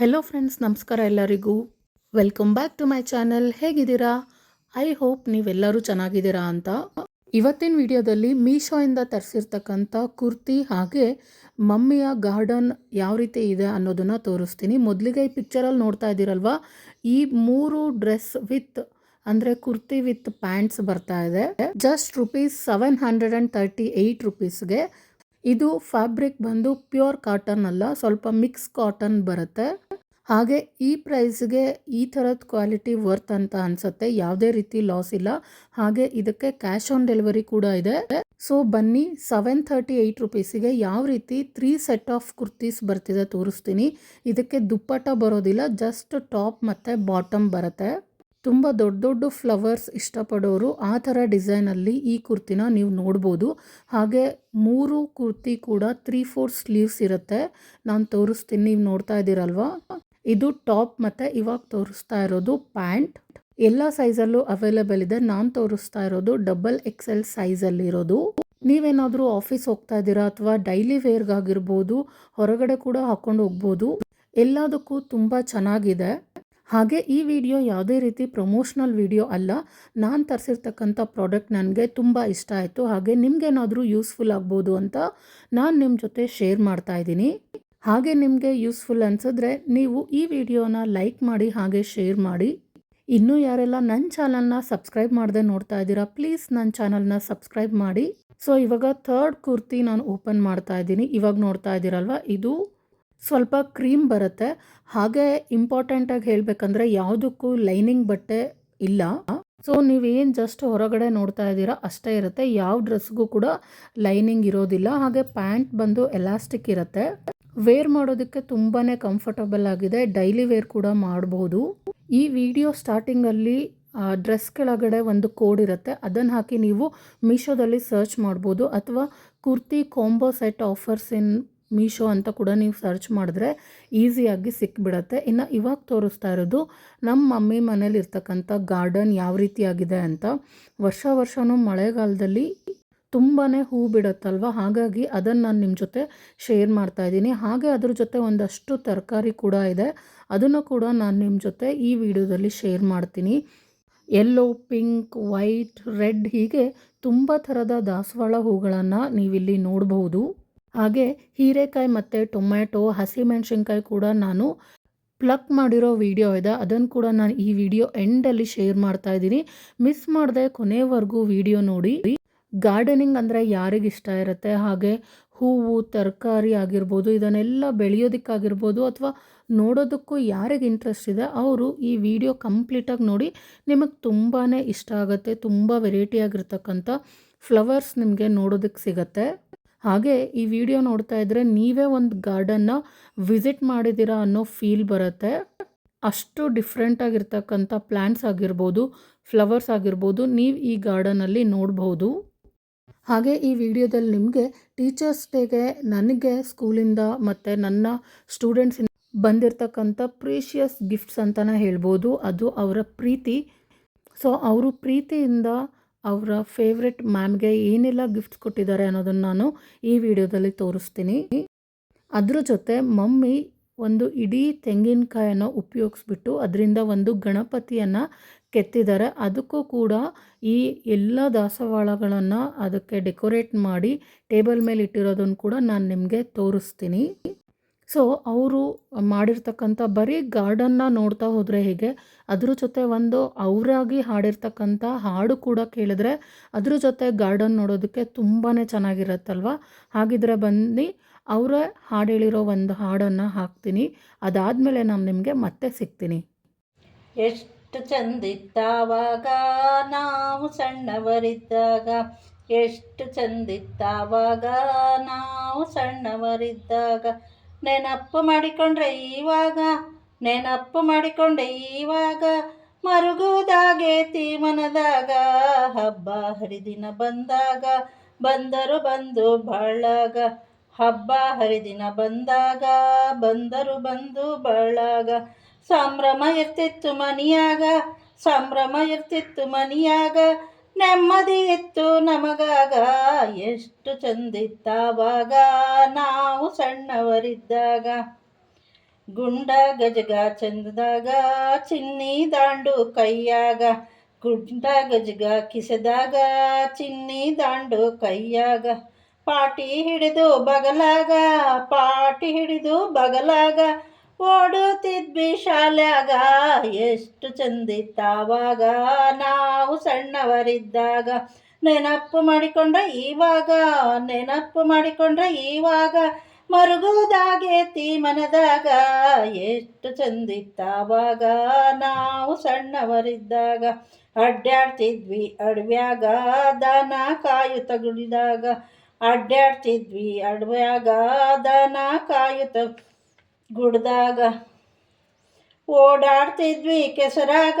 Hello friends ನಮಸ್ಕಾರ ಎಲ್ಲರಿಗೂ. Welcome back to my channel ಹೇಗಿದ್ದೀರಾ? ಐ ಹೋಪ್ ನೀವೆಲ್ಲರೂ ಚೆನ್ನಾಗಿದ್ದೀರಾ ಅಂತ. ಇವತ್ತಿನ ವಿಡಿಯೋದಲ್ಲಿ ಮೀಶೋಯಿಂದ ತರಿಸಿರ್ತಕ್ಕಂಥ ಕುರ್ತಿ ಹಾಗೆ ಮಮ್ಮಿಯ ಗಾರ್ಡನ್ ಯಾವ ರೀತಿ ಇದೆ ಅನ್ನೋದನ್ನ ತೋರಿಸ್ತೀನಿ. ಮೊದಲಿಗೆ ಈ ಪಿಕ್ಚರಲ್ಲಿ ನೋಡ್ತಾ ಇದ್ದೀರಲ್ವಾ? ಈ ಮೂರು ಡ್ರೆಸ್ ವಿತ್ ಅಂದರೆ ಕುರ್ತಿ ವಿತ್ ಪ್ಯಾಂಟ್ಸ್ ಬರ್ತಾ ಇದೆ. Just rupees seven hundred and thirty eight ರುಪೀಸ್ಗೆ ಇದು ಫ್ಯಾಬ್ರಿಕ್ ಬಂದು ಪ್ಯೂರ್ ಕಾಟನ್ ಅಲ್ಲ, ಸ್ವಲ್ಪ ಮಿಕ್ಸ್ ಕಾಟನ್ ಬರುತ್ತೆ. ಹಾಗೆ ಈ ಪ್ರೈಸ್ಗೆ ಈ ಥರದ ಕ್ವಾಲಿಟಿ ವರ್ತ್ ಅಂತ ಅನ್ಸುತ್ತೆ, ಯಾವುದೇ ರೀತಿ ಲಾಸ್ ಇಲ್ಲ. ಹಾಗೆ ಇದಕ್ಕೆ ಕ್ಯಾಶ್ ಆನ್ ಡೆಲಿವರಿ ಕೂಡ ಇದೆ. ಸೊ ಬನ್ನಿ ಸೆವೆನ್ ಥರ್ಟಿ ಏಯ್ಟ್ ರುಪೀಸಿಗೆ ಯಾವ ರೀತಿ ತ್ರೀ ಸೆಟ್ ಆಫ್ ಕುರ್ತೀಸ್ ಬರ್ತಿದೆ ತೋರಿಸ್ತೀನಿ. ಇದಕ್ಕೆ ದುಪ್ಪಟ್ಟ ಬರೋದಿಲ್ಲ ಜಸ್ಟ್ ಟಾಪ್ ಮತ್ತು ಬಾಟಮ್ ಬರುತ್ತೆ. ತುಂಬ ದೊಡ್ಡ ದೊಡ್ಡ ಫ್ಲವರ್ಸ್ ಇಷ್ಟಪಡೋರು ಆ ಥರ ಡಿಸೈನಲ್ಲಿ ಈ ಕುರ್ತಿನ ನೀವು ನೋಡ್ಬೋದು. ಹಾಗೆ ಮೂರು ಕುರ್ತಿ ಕೂಡ ತ್ರೀ ಫೋರ್ ಸ್ಲೀವ್ಸ್ ಇರುತ್ತೆ. ನಾನು ತೋರಿಸ್ತೀನಿ, ನೀವು ನೋಡ್ತಾ ಇದ್ದೀರಲ್ವಾ? ಇದು ಟಾಪ್ ಮತ್ತು ಇವಾಗ ತೋರಿಸ್ತಾ ಇರೋದು ಪ್ಯಾಂಟ್. ಎಲ್ಲ ಸೈಜಲ್ಲೂ ಅವೈಲೇಬಲ್ ಇದೆ. ನಾನು ತೋರಿಸ್ತಾ ಇರೋದು ಡಬಲ್ ಎಕ್ಸ್ ಎಕ್ಸೆಲ್ ಸೈಜಲ್ಲಿರೋದು ನೀವೇನಾದರೂ ಆಫೀಸ್ ಹೋಗ್ತಾ ಇದ್ದೀರಾ ಅಥವಾ ಡೈಲಿ ವೇರ್ಗಾಗಿರ್ಬೋದು ಹೊರಗಡೆ ಕೂಡ ಹಾಕೊಂಡು ಹೋಗ್ಬೋದು. ಎಲ್ಲದಕ್ಕೂ ತುಂಬ ಚೆನ್ನಾಗಿದೆ. ಹಾಗೆ ಈ ವಿಡಿಯೋ ಯಾವುದೇ ರೀತಿ ಪ್ರಮೋಷನಲ್ ವಿಡಿಯೋ ಅಲ್ಲ, ನಾನು ತರಿಸಿರ್ತಕ್ಕಂಥ ಪ್ರಾಡಕ್ಟ್ ನನಗೆ ತುಂಬ ಇಷ್ಟ ಆಯಿತು. ಹಾಗೆ ನಿಮಗೇನಾದರೂ ಯೂಸ್ಫುಲ್ ಆಗ್ಬೋದು ಅಂತ ನಾನು ನಿಮ್ಮ ಜೊತೆ ಶೇರ್ ಮಾಡ್ತಾ ಇದ್ದೀನಿ. ಹಾಗೆ ನಿಮಗೆ ಯೂಸ್ಫುಲ್ ಅನಿಸಿದ್ರೆ ನೀವು ಈ ವಿಡಿಯೋನ ಲೈಕ್ ಮಾಡಿ, ಹಾಗೆ ಶೇರ್ ಮಾಡಿ. ಇನ್ನೂ ಯಾರೆಲ್ಲ ನನ್ನ ಚಾನಲ್ನ ಸಬ್ಸ್ಕ್ರೈಬ್ ಮಾಡದೆ ನೋಡ್ತಾ ಇದ್ದೀರಾ ಪ್ಲೀಸ್ ನನ್ನ ಚಾನಲ್ನ ಸಬ್ಸ್ಕ್ರೈಬ್ ಮಾಡಿ. ಸೊ ಇವಾಗ ಥರ್ಡ್ ಕುರ್ತಿ ನಾನು ಓಪನ್ ಮಾಡ್ತಾ ಇದ್ದೀನಿ. ಇವಾಗ ನೋಡ್ತಾ ಇದ್ದೀರಲ್ವ, ಇದು ಸ್ವಲ್ಪ ಕ್ರೀಮ್ ಬರುತ್ತೆ. ಹಾಗೆ ಇಂಪಾರ್ಟೆಂಟಾಗಿ ಹೇಳಬೇಕಂದ್ರೆ ಯಾವುದಕ್ಕೂ ಲೈನಿಂಗ್ ಬಟ್ಟೆ ಇಲ್ಲ. ಸೊ ನೀವೇನು ಜಸ್ಟ್ ಹೊರಗಡೆ ನೋಡ್ತಾ ಇದ್ದೀರಾ, ಅಷ್ಟೇ ಇರುತ್ತೆ. ಯಾವ ಡ್ರೆಸ್ಗೂ ಕೂಡ ಲೈನಿಂಗ್ ಇರೋದಿಲ್ಲ. ಹಾಗೆ ಪ್ಯಾಂಟ್ ಬಂದು ಎಲಾಸ್ಟಿಕ್ ಇರುತ್ತೆ. ವೇರ್ ಮಾಡೋದಕ್ಕೆ ತುಂಬಾ ಕಂಫರ್ಟಬಲ್ ಆಗಿದೆ. ಡೈಲಿ ವೇರ್ ಕೂಡ ಮಾಡಬಹುದು ಈ ವಿಡಿಯೋ ಸ್ಟಾರ್ಟಿಂಗಲ್ಲಿ ಡ್ರೆಸ್ ಕೆಳಗಡೆ ಒಂದು ಕೋಡ್ ಇರುತ್ತೆ. ಅದನ್ನು ಹಾಕಿ ನೀವು ಮೀಶೋದಲ್ಲಿ ಸರ್ಚ್ ಮಾಡ್ಬೋದು. ಅಥವಾ kurti combo set offers in Meesho ಅಂತ ಕೂಡ ನೀವು ಸರ್ಚ್ ಮಾಡಿದ್ರೆ ಈಸಿಯಾಗಿ ಸಿಕ್ಬಿಡತ್ತೆ. ಇನ್ನು ಇವಾಗ ತೋರಿಸ್ತಾ ಇರೋದು ನಮ್ಮ ಮಮ್ಮಿ ಮನೇಲಿ ಇರ್ತಕ್ಕಂಥ ಗಾರ್ಡನ್ ಯಾವ ರೀತಿಯಾಗಿದೆ ಅಂತ. ವರ್ಷ ವರ್ಷವೂ ಮಳೆಗಾಲದಲ್ಲಿ ತುಂಬಾ ಹೂ ಬಿಡುತ್ತಲ್ವ? ಹಾಗಾಗಿ ಅದನ್ನು ನಾನು ನಿಮ್ಮ ಜೊತೆ ಶೇರ್ ಮಾಡ್ತಾ ಇದ್ದೀನಿ. ಹಾಗೆ ಅದ್ರ ಜೊತೆ ಒಂದಷ್ಟು ತರಕಾರಿ ಕೂಡ ಇದೆ. ಅದನ್ನು ಕೂಡ ನಾನು ನಿಮ್ಮ ಜೊತೆ ಈ ವಿಡಿಯೋದಲ್ಲಿ ಶೇರ್ ಮಾಡ್ತೀನಿ. ಯೆಲ್ಲೋ ಪಿಂಕ್ ವೈಟ್ ರೆಡ್ ಹೀಗೆ ತುಂಬ ಥರದ ದಾಸವಾಳ ಹೂಗಳನ್ನು ನೀವಿಲ್ಲಿ ನೋಡಬಹುದು ಹಾಗೆ ಹೀರೆಕಾಯಿ ಮತ್ತು ಟೊಮ್ಯಾಟೊ, ಹಸಿಮೆಣಸಿನ್ಕಾಯಿ ಕೂಡ ನಾನು ಪ್ಲಕ್ ಮಾಡಿರೋ ವಿಡಿಯೋ ಇದೆ. ಅದನ್ನು ಕೂಡ ನಾನು ಈ ವಿಡಿಯೋ ಎಂಡಲ್ಲಿ ಶೇರ್ ಮಾಡ್ತಾ ಇದ್ದೀನಿ. ಮಿಸ್ ಮಾಡದೆ ಕೊನೆವರೆಗೂ ವಿಡಿಯೋ ನೋಡಿ. ಗಾರ್ಡನಿಂಗ್ ಅಂದರೆ ಯಾರಿಗೆ ಇಷ್ಟ ಇರುತ್ತೆ? ಹಾಗೆ ಹೂವು, ತರಕಾರಿ ಆಗಿರ್ಬೋದು, ಇದನ್ನೆಲ್ಲ ಬೆಳೆಯೋದಕ್ಕಾಗಿರ್ಬೋದು ಅಥವಾ ನೋಡೋದಕ್ಕೂ ಯಾರಿಗೆ ಇಂಟ್ರೆಸ್ಟ್ ಇದೆ, ಅವರು ಈ ವಿಡಿಯೋ ಕಂಪ್ಲೀಟಾಗಿ ನೋಡಿ ನಿಮಗೆ ತುಂಬಾ ಇಷ್ಟ ಆಗುತ್ತೆ, ತುಂಬ ವೆರೈಟಿಯಾಗಿರ್ತಕ್ಕಂಥ ಫ್ಲವರ್ಸ್ ನಿಮಗೆ ನೋಡೋದಕ್ಕೆ ಸಿಗತ್ತೆ. ಹಾಗೆ ಈ ವಿಡಿಯೋ ನೋಡ್ತಾ ಇದ್ದರೆ ನೀವೇ ಒಂದು ಗಾರ್ಡನ್ನ ವಿಸಿಟ್ ಮಾಡಿದ್ದೀರಾ ಅನ್ನೋ ಫೀಲ್ ಬರುತ್ತೆ. ಅಷ್ಟು ಡಿಫ್ರೆಂಟ್ ಆಗಿರ್ತಕ್ಕಂಥ ಪ್ಲ್ಯಾಂಟ್ಸ್ ಆಗಿರ್ಬೋದು ಫ್ಲವರ್ಸ್ ಆಗಿರ್ಬೋದು ನೀವು ಈ ಗಾರ್ಡನಲ್ಲಿ ನೋಡ್ಬೋದು. ಹಾಗೆ ಈ ವಿಡಿಯೋದಲ್ಲಿ ನಿಮಗೆ ಟೀಚರ್ಸ್ ಡೇಗೆ ನನಗೆ ಸ್ಕೂಲಿಂದ ಮತ್ತು ನನ್ನ ಸ್ಟೂಡೆಂಟ್ಸ್ ಬಂದಿರತಕ್ಕಂಥ ಪ್ರೀಷಿಯಸ್ ಗಿಫ್ಟ್ಸ್ ಅಂತಲೇ ಹೇಳ್ಬೋದು. ಅದು ಅವರ ಪ್ರೀತಿ. ಸೊ ಅವರು ಪ್ರೀತಿಯಿಂದ ಅವರ ಫೇವ್ರೆಟ್ ಮ್ಯಾಮ್ಗೆ ಏನೆಲ್ಲ ಗಿಫ್ಟ್ಸ್ ಕೊಟ್ಟಿದ್ದಾರೆ ಅನ್ನೋದನ್ನು ನಾನು ಈ ವಿಡಿಯೋದಲ್ಲಿ ತೋರಿಸ್ತೀನಿ. ಅದ್ರ ಜೊತೆ ಮಮ್ಮಿ ಒಂದು ಇಡೀ ತೆಂಗಿನಕಾಯನ್ನು ಉಪಯೋಗಿಸ್ಬಿಟ್ಟು ಅದರಿಂದ ಒಂದು ಗಣಪತಿಯನ್ನು ಕೆತ್ತಿದ್ದಾರೆ. ಅದಕ್ಕೂ ಕೂಡ ಈ ಎಲ್ಲ ದಾಸವಾಳಗಳನ್ನು ಅದಕ್ಕೆ ಡೆಕೋರೇಟ್ ಮಾಡಿ ಟೇಬಲ್ ಮೇಲೆ ಇಟ್ಟಿರೋದನ್ನು ಕೂಡ ನಾನು ನಿಮಗೆ ತೋರಿಸ್ತೀನಿ. ಸೊ, ಅವರು ಮಾಡಿರ್ತಕ್ಕಂಥ ಬರೀ ಗಾರ್ಡನ್ನ ನೋಡ್ತಾ ಹೋದರೆ ಹೇಗೆ, ಅದ್ರ ಜೊತೆ ಒಂದು ಅವರಾಗಿ ಹಾಡಿರ್ತಕ್ಕಂಥ ಹಾಡು ಕೂಡ ಕೇಳಿದ್ರೆ ಅದ್ರ ಜೊತೆ ಗಾರ್ಡನ್ ನೋಡೋದಕ್ಕೆ ತುಂಬಾ ಚೆನ್ನಾಗಿರತ್ತಲ್ವ? ಹಾಗಿದ್ರೆ ಬನ್ನಿ, ಅವರೇ ಹಾಡು ಹೇಳಿರೋ ಒಂದು ಹಾಡನ್ನು ಹಾಕ್ತೀನಿ, ಅದಾದಮೇಲೆ ನಾನು ನಿಮಗೆ ಮತ್ತೆ ಸಿಗ್ತೀನಿ. ಎಷ್ಟು ಚಂದಿತ್ತಾವಾಗ, ನಾವು ಸಣ್ಣವರಿದ್ದಾಗ. ಎಷ್ಟು ಚಂದಿತ್ತಾವಾಗ, ನಾವು ಸಣ್ಣವರಿದ್ದಾಗ. ನೆನಪು ಮಾಡಿಕೊಂಡ್ರೆ ಇವಾಗ, ನೆನಪು ಮಾಡಿಕೊಂಡೆ ಇವಾಗ ಮರುಗುವುದಾಗೇತಿ ಮನದಾಗ ಹಬ್ಬ ಹರಿದಿನ ಬಂದಾಗ, ಬಂದರು ಬಂದು ಬಳಗ, ಹಬ್ಬ ಹರಿದಿನ ಬಂದಾಗ, ಬಂದರು ಬಂದು ಬಳಗ. ಸಂಭ್ರಮ ಇರ್ತಿತ್ತು ಮನಿಯಾಗ, ಸಂಭ್ರಮ ಇರ್ತಿತ್ತು ಮನಿಯಾಗ ನೆಮ್ಮದಿ ಇತ್ತು ನಮಗಾಗ. ಎಷ್ಟು ಚಂದಿತ್ತಾವಾಗ. ನಾವು ಸಣ್ಣವರಿದ್ದಾಗ. ಗುಂಡ ಗಜಗ ಚಂದದಾಗ. ಚಿನ್ನಿ ದಾಂಡು ಕೈಯಾಗ. ಗುಂಡ ಗಜಗ ಕಿಸದಾಗ. ಚಿನ್ನಿ ದಾಂಡು ಕೈಯಾಗ. ಪಾಟಿ ಹಿಡಿದು ಬಗಲಾಗ. ಪಾಟಿ ಹಿಡಿದು ಬಗಲಾಗ. ಓಡುತ್ತಿದ್ವಿ ಶಾಲ್ಯಾಗ. ಎಷ್ಟು ಚಂದಿತ್ತಾವಾಗ. ನಾವು ಸಣ್ಣವರಿದ್ದಾಗ ನೆನಪು ಮಾಡಿಕೊಂಡ್ರೆ ಇವಾಗ, ನೆನಪು ಮಾಡಿಕೊಂಡ್ರೆ ಇವಾಗ. ಮರುಗುವುದಾಗೇತಿ ಮನದಾಗ ಎಷ್ಟು ಚಂದಿತ್ತಾವಾಗ. ನಾವು ಸಣ್ಣವರಿದ್ದಾಗ. ಅಡ್ಡಾಡ್ತಿದ್ವಿ ಅಡವ್ಯಾಗ. ದನ ಕಾಯು ತಗುಳಿದಾಗ ಅಡ್ಡಾಡ್ತಿದ್ವಿ ಅಡವ್ಯಾಗ. ದನ ಕಾಯುತ್ತ ಗುಡ್ದಾಗ ಓಡಾಡ್ತಿದ್ವಿ ಕೆಸರಾಗ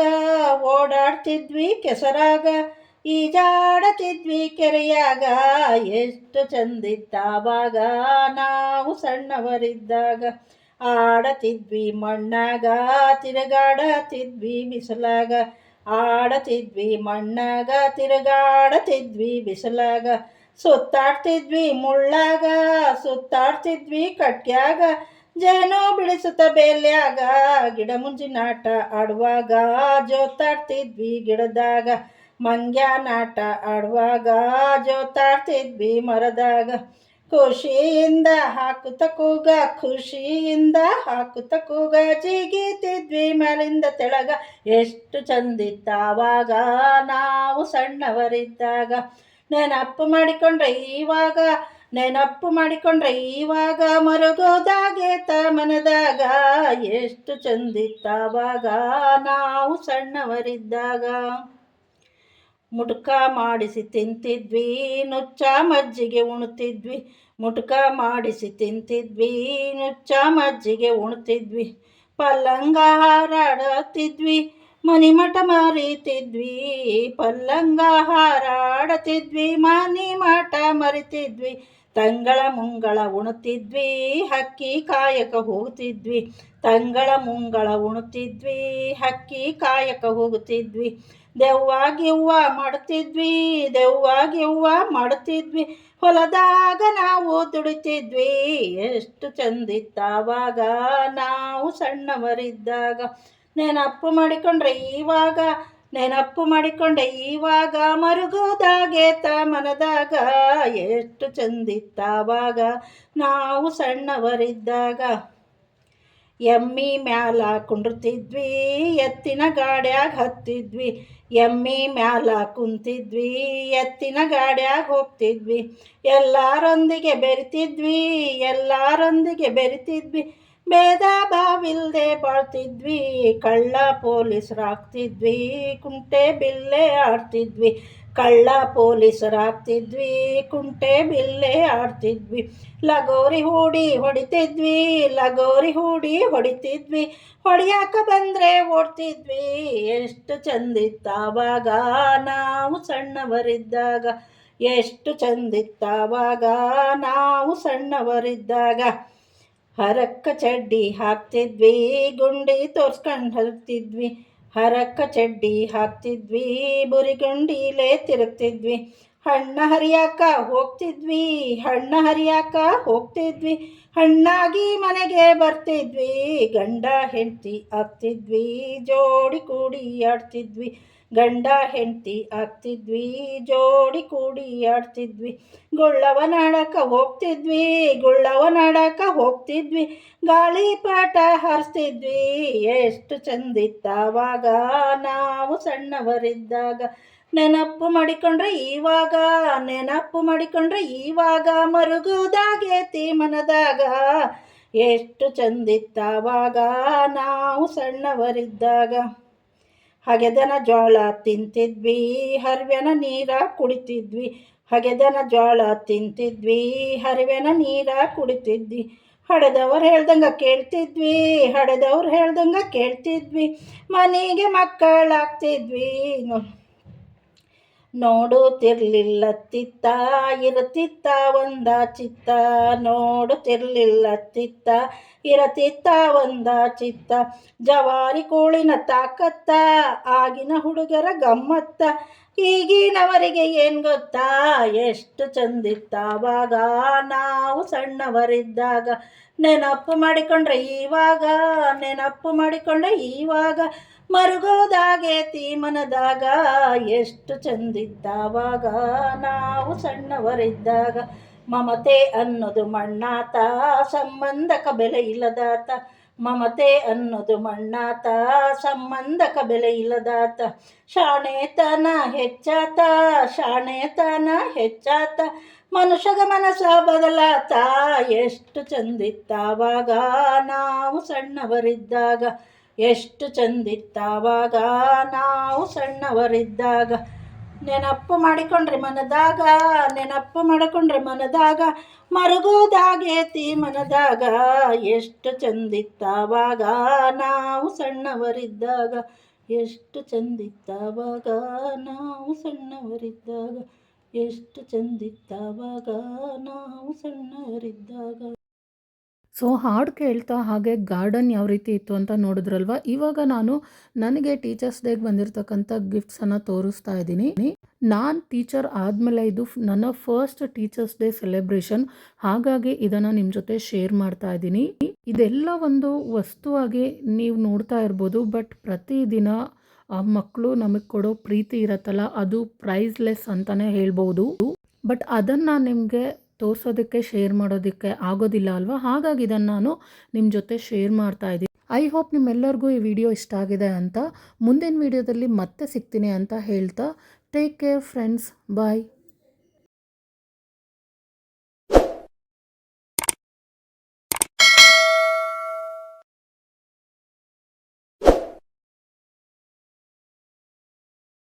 ಓಡಾಡ್ತಿದ್ವಿ ಕೆಸರಾಗ, ಈಜಾಡತಿದ್ವಿ ಕೆರೆಯಾಗ, ಎಷ್ಟು ಚಂದಿತ್ತಾವಾಗ ನಾವು ಸಣ್ಣವರಿದ್ದಾಗ. ಆಡತಿದ್ವಿ ಮಣ್ಣಾಗ, ತಿರುಗಾಡತಿದ್ವಿ ಬಿಸಿಲಾಗ. ಆಡತಿದ್ವಿ ಮಣ್ಣಾಗ, ತಿರುಗಾಡತಿದ್ವಿ ಬಿಸಿಲಾಗ. ಸುತ್ತಾಡ್ತಿದ್ವಿ ಮುಳ್ಳಾಗ, ಸುತ್ತಾಡ್ತಿದ್ವಿ ಕಟ್ಯಾಗ ಜೇನು ಬಿಡಿಸುತ್ತ ಬೇಲ್ಯಾಗ, ಗಿಡ ಮುಂಜಿನಾಟ ಆಡುವಾಗ ಜೋತಾಡ್ತಿದ್ವಿ ಗಿಡದಾಗ. ಮಂಗ್ಯ ನಾಟ ಆಡುವಾಗ ಜೋತಾಡ್ತಿದ್ವಿ ಮರದಾಗ. ಖುಷಿಯಿಂದ ಹಾಕುತ್ತ ಕೂಗ, ಖುಷಿಯಿಂದ ಹಾಕುತ್ತ ಕೂಗ ಜಿಗಿತಿದ್ವಿ ಮೇಲಿಂದ ತೆಳಗ. ಎಷ್ಟು ಚಂದಿತ್ತಾವಾಗ ನಾವು ಸಣ್ಣವರಿದ್ದಾಗ. ನೆನಪು ಮಾಡಿಕೊಂಡ್ರೆ ಇವಾಗ ನೆನಪು ಮಾಡಿಕೊಂಡ್ರೆ ಇವಾಗ ಮರುಗೋದಾಗೇತ ಮನದಾಗ ಎಷ್ಟು ಚಂದಿತ್ತಾವಾಗ ನಾವು ಸಣ್ಣವರಿದ್ದಾಗ. ಮುಟ್ಕ ಮಾಡಿಸಿ ತಿಂತಿದ್ವಿ, ನುಚ್ಚ ಮಜ್ಜಿಗೆ ಉಣ್ತಿದ್ವಿ. ಮುಟ್ಕ ಮಾಡಿಸಿ ತಿಂತಿದ್ವಿ, ನುಚ್ಚ ಮಜ್ಜಿಗೆ ಉಣ್ತಿದ್ವಿ. ಪಲ್ಲಂಗ ಹಾರಾಡತಿದ್ವಿ ಮನಿಮಠ ಮರಿತಿದ್ವಿ. ಪಲ್ಲಂಗ ಹಾರಾಡತಿದ್ವಿ ಮನಿಮಠ ಮರಿತಿದ್ವಿ. ತಂಗಳ ಮುಂಗಳ ಉಣುತ್ತಿದ್ವಿ, ಹಕ್ಕಿ ಕಾಯಕ ಹೋಗುತ್ತಿದ್ವಿ. ತಂಗಳ ಮುಂಗಳ ಉಣುತ್ತಿದ್ವಿ, ಹಕ್ಕಿ ಕಾಯಕ ಹೋಗುತ್ತಿದ್ವಿ. ದೆವ್ವಾಗಿವ್ವ ಮಾಡುತ್ತಿದ್ವಿ ದೆವ್ವಾಗಿವ್ವ ಮಾಡುತ್ತಿದ್ವಿ. ಹೊಲದಾಗ ನಾವು ದುಡಿತಿದ್ವಿ, ಎಷ್ಟು ಚಂದಿತ್ತಾವಾಗ. ನಾವು ಸಣ್ಣವರಿದ್ದಾಗ ನೆನಪು ಮಾಡಿಕೊಂಡ್ರೆ ಇವಾಗ ನೆನಪು ಮಾಡಿಕೊಂಡೆ, ಇವಾಗ ಮರುಗೋದಾಗೇತ ಮನದಾಗ ಎಷ್ಟು ಚಂದಿತ್ತಾವಾಗ, ನಾವು ಸಣ್ಣವರಿದ್ದಾಗ. ಎಮ್ಮಿ ಮ್ಯಾಲ ಕುಂಡ್ರತಿದ್ವಿ, ಎತ್ತಿನ ಗಾಡ್ಯಾಗ ಹತ್ತಿದ್ವಿ. ಎಮ್ಮಿ ಮ್ಯಾಲ ಕುಂತಿದ್ವಿ, ಎತ್ತಿನ ಗಾಡ್ಯಾಗ ಹೋಗ್ತಿದ್ವಿ. ಎಲ್ಲರೊಂದಿಗೆ ಬೆರಿತಿದ್ವಿ ಎಲ್ಲರೊಂದಿಗೆ ಬೆರಿತಿದ್ವಿ. ಭೇದ ಭಾವಿಲ್ದೆ ಬಾಳ್ತಿದ್ವಿ, ಕಳ್ಳ ಪೊಲೀಸರಾಗ್ತಿದ್ವಿ ಕುಂಟೆ ಬಿಲ್ಲೆ ಆಡ್ತಿದ್ವಿ, ಕಳ್ಳ ಪೊಲೀಸರಾಗ್ತಿದ್ವಿ ಕುಂಟೆ ಬಿಲ್ಲೆ ಆಡ್ತಿದ್ವಿ, ಲಗೋರಿ ಹೂಡಿ ಹೊಡಿತಿದ್ವಿ, ಲಗೋರಿ ಹೂಡಿ ಹೊಡಿತಿದ್ವಿ, ಹೊಡಿಯಾಕ ಬಂದರೆ ಓಡ್ತಿದ್ವಿ, ಎಷ್ಟು ಚಂದಿತ್ತಾವಾಗ ನಾವು ಸಣ್ಣವರಿದ್ದಾಗ, ಎಷ್ಟು ಚಂದಿತ್ತಾವಾಗ ನಾವು ಸಣ್ಣವರಿದ್ದಾಗ. ಹರಕ್ಕ ಚಡ್ಡಿ ಹಾಕ್ತಿದ್ವಿ, ಗುಂಡಿ ತೋರ್ಸ್ಕೊಂಡು ಹರ್ತಿದ್ವಿ ಹರಕ್ಕ ಚಡ್ಡಿ ಹಾಕ್ತಿದ್ವಿ ಬುರಿಗುಂಡಿಲೇ ತಿರುಗ್ತಿದ್ವಿ. ಹಣ್ಣ ಹರಿಯಾಕ ಹೋಗ್ತಿದ್ವಿ, ಹಣ್ಣ ಹರಿಯಾಕ ಹೋಗ್ತಿದ್ವಿ. ಹಣ್ಣಾಗಿ ಮನೆಗೆ ಬರ್ತಿದ್ವಿ, ಗಂಡ ಹೆಂಡತಿ ಆಗ್ತಿದ್ವಿ, ಜೋಡಿ ಕೂಡಿ ಆಡ್ತಿದ್ವಿ. ಗಂಡ, ಹೆಂಡ್ತಿ ಆಗ್ತಿದ್ವಿ, ಜೋಡಿ ಕೂಡಿ ಆಡ್ತಿದ್ವಿ. ಗುಳ್ಳವನಾಡಕ ಹೋಗ್ತಿದ್ವಿ ಗುಳ್ಳವನಾಡಕ ಹೋಗ್ತಿದ್ವಿ. ಹೋಗ್ತಿದ್ವಿ ಗಾಳಿಪಾಟ ಹಾರಿಸ್ತಿದ್ವಿ, ಎಷ್ಟು ಚಂದಿತ್ತಾವಾಗ ನಾವು ಸಣ್ಣವರಿದ್ದಾಗ ನೆನಪು ಮಾಡಿಕೊಂಡ್ರೆ ಇವಾಗ, ನೆನಪು ಮಾಡಿಕೊಂಡ್ರೆ ಇವಾಗ. ಮರುಗುದಾಗೇತಿ ಮನದಾಗ ಎಷ್ಟು ಚಂದಿತ್ತಾವಾಗ ನಾವು ಸಣ್ಣವರಿದ್ದಾಗ. ಹಗೆದನ ಜೋಳ ತಿಂತಿದ್ವಿ, ಹರಿವೆನ ನೀರ ಕುಡಿತಿದ್ವಿ. ಹಗೆದನ ಜೋಳ ತಿಂತಿದ್ವಿ, ಹರಿವೆನ ನೀರ ಕುಡಿತಿದ್ವಿ. ಹಡೆದವ್ರು ಹೇಳ್ದಂಗೆ ಕೇಳ್ತಿದ್ವಿ, ಹಡೆದವ್ರು ಹೇಳ್ದಂಗೆ ಕೇಳ್ತಿದ್ವಿ. ಮನೆಗೆ ಮಕ್ಕಳಾಗ್ತಿದ್ವಿ. ನೋಡುತ್ತಿರ್ಲಿಲ್ಲ ತಿತ್ತ ಇರತಿತ್ತ ಒಂದ ಚಿತ್ತ. ನೋಡುತ್ತಿರ್ಲಿಲ್ಲ ತಿತ್ತ ಇರತಿತ್ತ ಒಂದ ಚಿತ್ತ. ಜವಾರಿ ಕೋಳಿನ ತಾಕತ್ತ, ಆಗಿನ ಹುಡುಗರ ಗಮ್ಮತ್ತ. ಈಗಿನವರಿಗೆ ಏನು ಗೊತ್ತಾ? ಎಷ್ಟು ಚಂದಿತ್ತಾವಾಗ ನಾವು ಸಣ್ಣವರಿದ್ದಾಗ ನೆನಪು ಮಾಡಿಕೊಂಡ್ರೆ ಇವಾಗ, ನೆನಪು ಮಾಡಿಕೊಂಡ್ರೆ ಈವಾಗ ಮರುಗೋದಾಗೆ ಮನದಾಗ ಎಷ್ಟು ಚಂದಿತ್ತಾವಾಗ ನಾವು ಸಣ್ಣವರಿದ್ದಾಗ ಮಮತೆ ಅನ್ನೋದು ಮಣ್ಣಾತ, ಸಂಬಂಧಕ ಬೆಲೆ ಇಲ್ಲದಾತ ಮಮತೆ ಅನ್ನೋದು ಮಣ್ಣಾತ, ಸಂಬಂಧಕ ಬೆಲೆ ಇಲ್ಲದಾತ. ಶಾಣೆತನ ಹೆಚ್ಚಾತ ಶಾಣೆತನ ಹೆಚ್ಚಾತ. ಮನುಷ್ಯಗ ಮನಸ್ಸ ಬದಲಾತ, ಎಷ್ಟು ಚಂದಿತ್ತಾವಾಗ ನಾವು ಸಣ್ಣವರಿದ್ದಾಗ. ಎಷ್ಟು ಚಂದಿತ್ತಾವಾಗ ನಾವು ಸಣ್ಣವರಿದ್ದಾಗ. ನೆನಪು ಮಾಡಿಕೊಂಡ್ರೆ ಮನದಾಗ, ನೆನಪು ಮಾಡಿಕೊಂಡ್ರೆ ಮನದಾಗ ಮರಗೋದಾಗೇತಿ ಮನದಾಗ, ಎಷ್ಟು ಚಂದಿತ್ತವಾಗ ನಾವು ಸಣ್ಣವರಿದ್ದಾಗ, ಎಷ್ಟು ಚಂದಿತ್ತವಾಗ ನಾವು ಸಣ್ಣವರಿದ್ದಾಗ, ಎಷ್ಟು ಚಂದಿತ್ತವಾಗ ನಾವು ಸಣ್ಣವರಿದ್ದಾಗ. ಸೊ ಹಾಡು ಕೇಳ್ತಾ ಹಾಗೆ ಗಾರ್ಡನ್ ಯಾವ ರೀತಿ ಇತ್ತು ಅಂತ ನೋಡಿದ್ರಲ್ವ? ಇವಾಗ ನಾನು ನನಗೆ ಟೀಚರ್ಸ್ ಡೇಗೆ ಬಂದಿರತಕ್ಕಂಥ ಗಿಫ್ಟ್ಸನ್ನು ತೋರಿಸ್ತಾ ಇದ್ದೀನಿ. ನಾನು ಟೀಚರ್ ಆದಮೇಲೆ ಇದು ನನ್ನ ಫಸ್ಟ್ ಟೀಚರ್ಸ್ ಡೇ ಸೆಲೆಬ್ರೇಷನ್ ಹಾಗಾಗಿ ಇದನ್ನು ನಿಮ್ಮ ಜೊತೆ ಶೇರ್ ಮಾಡ್ತಾ ಇದ್ದೀನಿ. ಇದೆಲ್ಲ ಒಂದು ವಸ್ತುವಾಗಿ ನೀವು ನೋಡ್ತಾ ಇರ್ಬೋದು ಬಟ್ ಪ್ರತಿದಿನ ಆ ಮಕ್ಕಳು ನಮಗೆ ಕೊಡೋ ಪ್ರೀತಿ ಇರತ್ತಲ್ಲ, ಅದು ಪ್ರೈಸ್ಲೆಸ್ ಅಂತಲೇ ಹೇಳ್ಬೋದು. ಬಟ್ ಅದನ್ನು ನಾನು ನಿಮಗೆ ತೋರಿಸೋದಕ್ಕೆ ಶೇರ್ ಮಾಡೋದಕ್ಕೆ ಆಗೋದಿಲ್ಲ ಅಲ್ವಾ? ಹಾಗಾಗಿ ಇದನ್ನು ನಾನು ನಿಮ್ಮ ಜೊತೆ ಶೇರ್ ಮಾಡ್ತಾ ಇದ್ದೀನಿ. ಐ ಹೋಪ್ ನಿಮ್ಮೆಲ್ಲರಿಗೂ ಈ ವಿಡಿಯೋ ಇಷ್ಟ ಆಗಿದೆ ಅಂತ. ಮುಂದಿನ ವಿಡಿಯೋದಲ್ಲಿ ಮತ್ತೆ ಸಿಗ್ತೀನಿ ಅಂತ ಹೇಳ್ತಾ ಟೇಕ್ ಕೇರ್ ಫ್ರೆಂಡ್ಸ್ ಬಾಯ್